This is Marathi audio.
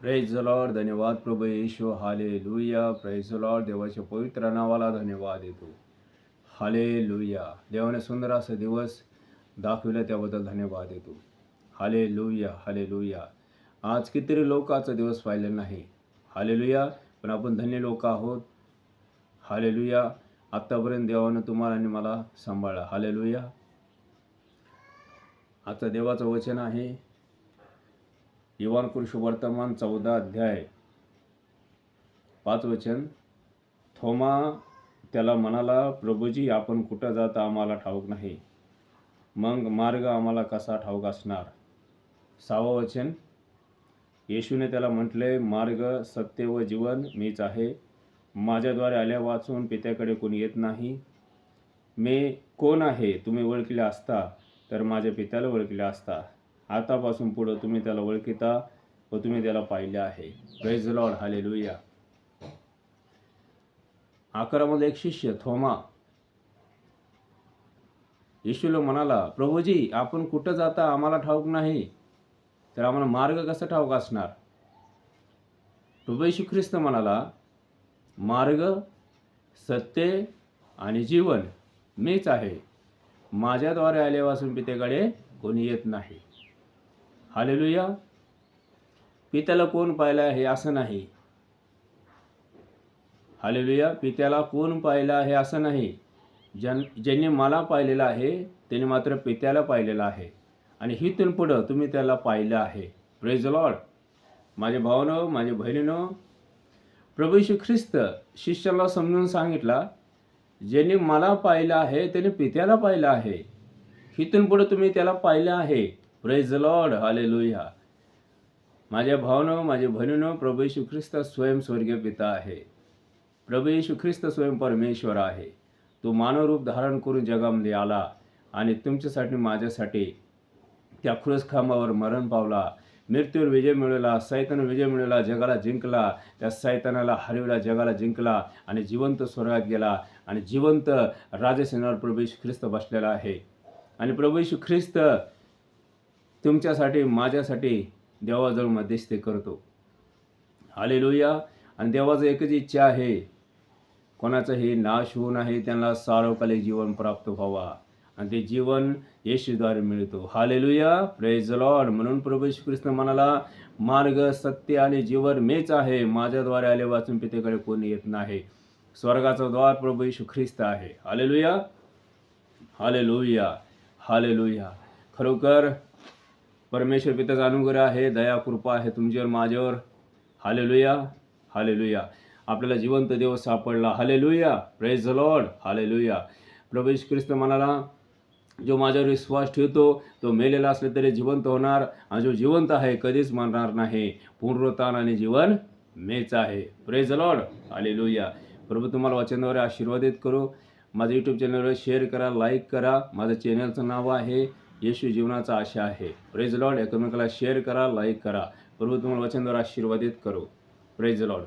प्रेज लॉर्ड धन्यवाद प्रभू येशू हाले लुया प्रेज लॉर्ड देवाच्या पवित्र नावाला धन्यवाद येतो. हाले लुया देवाने सुंदर असा दिवस दाखविला त्याबद्दल धन्यवाद देतो हाले लुया हाले लुया आज कितीतरी लोकाचा दिवस पाहिला नाही. हाले लुया पण आपण धन्य लोक आहोत. हाले लुया आत्तापर्यंत देवानं तुम्हाला आणि मला सांभाळला. हाले लुया आता देवाचं वचन आहे. युवान पुरुष वर्तमान चौदा अध्याय. पाच वचन. थोमा त्याला म्हणाला प्रभूजी आपण कुठं जाता आम्हाला ठाऊक नाही. मग मार्ग आम्हाला कसा ठाऊक असणार? सहावं वचन. येशूने त्याला म्हटले मार्ग सत्य व जीवन मीच आहे. माझ्याद्वारे आल्या वाचून पित्याकडे कोणी येत नाही. मी कोण आहे? तुम्ही ओळखले असता तर माझ्या पित्याला ओळखले असता. आतापासून पुढं तुम्ही त्याला ओळखिता व तुम्ही त्याला पाहिले आहे. प्रेज लॉर्ड हाले लुया अकरामध्ये एक शिष्य थोमा. येशूला म्हणाला प्रभूजी आपण कुठं जाता? आम्हाला ठाऊक नाही. तर आम्हाला मार्ग कसा ठाऊक असणार? प्रभू येशू ख्रिस्त म्हणाला मार्ग सत्य आणि जीवन मीच आहे. माझ्याद्वारे आल्यापासून पितेकडे कोणी येत नाही. हालेलुया. पित्याला कोण पाहिलं आहे असं नाही. हालेलुया. पित्याला कोण पाहिलं आहे असं नाही. ज्यां ज्यांनी मला पाहिलेलं आहे त्यांनी मात्र पित्याला पाहिलेलं आहे. आणि हिथून पुढं तुम्ही त्याला पाहिलं आहे. प्रेज लॉर्ड माझ्या भावनो माझ्या बहिणीनं प्रभू ख्रिस्त शिष्याला समजून सांगितला ज्यांनी मला पाहिलं आहे त्याने पित्याला पाहिलं आहे. हिथून पुढं तुम्ही त्याला पाहिलं आहे. प्रेज लॉर्ड हाले लुया माझ्या भावनो माझे बहिणीनो प्रभू येशू ख्रिस्त स्वयं स्वर्गीय पिता आहे. प्रभू येशू ख्रिस्त स्वयं परमेश्वर आहे. तो मानवरूप धारण करून जगामध्ये आला आणि तुमच्यासाठी माझ्यासाठी त्या खुरस खांबावर मरण पावला. मृत्यूवर विजय मिळवला सैतान विजय मिळवला जगाला जिंकला. त्या सैतानाला हरविला जगाला जिंकला आणि जिवंत स्वर्गात गेला आणि जिवंत राजसेनावर प्रभू येशू ख्रिस्त बसलेला आहे. आणि प्रभू येशू ख्रिस्त तुमच्यासाठी माझ्यासाठी देवाजवळ मध्यस्थी करतो. हालेलुया. आणि देवाचं एकच इच्छा आहे कोणाचंही नाश होऊ नाही त्यांना सार्वकालिक जीवन प्राप्त व्हावा. आणि ते जीवन येशूद्वारे मिळतो. हालेलुया. प्रेज लॉर्ड म्हणून प्रभू येशू ख्रिस्त म्हणाला मार्ग सत्य आणि जीवन मेच आहे. माझ्याद्वारे आले वाचून पितेकडे कोणी येत नाही. स्वर्गाचा द्वार प्रभू येशू ख्रिस्त आहे. हालेलुया. हालेलुया. हालेलुया. खरोखर परमेश्वर पित्याचा अनुग्रह आहे दया कृपा आहे तुमच्यावर माझ्यावर. हालेलुया हालेलुया आपल्याला जिवंत देव सापडला. हालेलुया प्रेज लॉर्ड हालेलुया प्रभू ख्रिस्त म्हणाला जो माझ्यावर विश्वास ठेवतो तो मेलेला असले तरी जिवंत होणार आणि जो जिवंत आहे कधीच मरणार नाही. पुनरुत्थान आणि जीवन मेच आहे. प्रेज लॉर्ड हालेलुया प्रभू तुम्हाला वचनावर आशीर्वादित करू. माझं यूट्यूब चॅनलवर शेअर करा लाईक करा. माझं चॅनलचं नाव आहे येशू जीवनाचा आशा आहे. प्रेज लॉर्ड एकमेकाला शेअर करा लाईक करा. प्रभू तुम्हाला वचनद्वारा आशीर्वादित करू. Praise Lord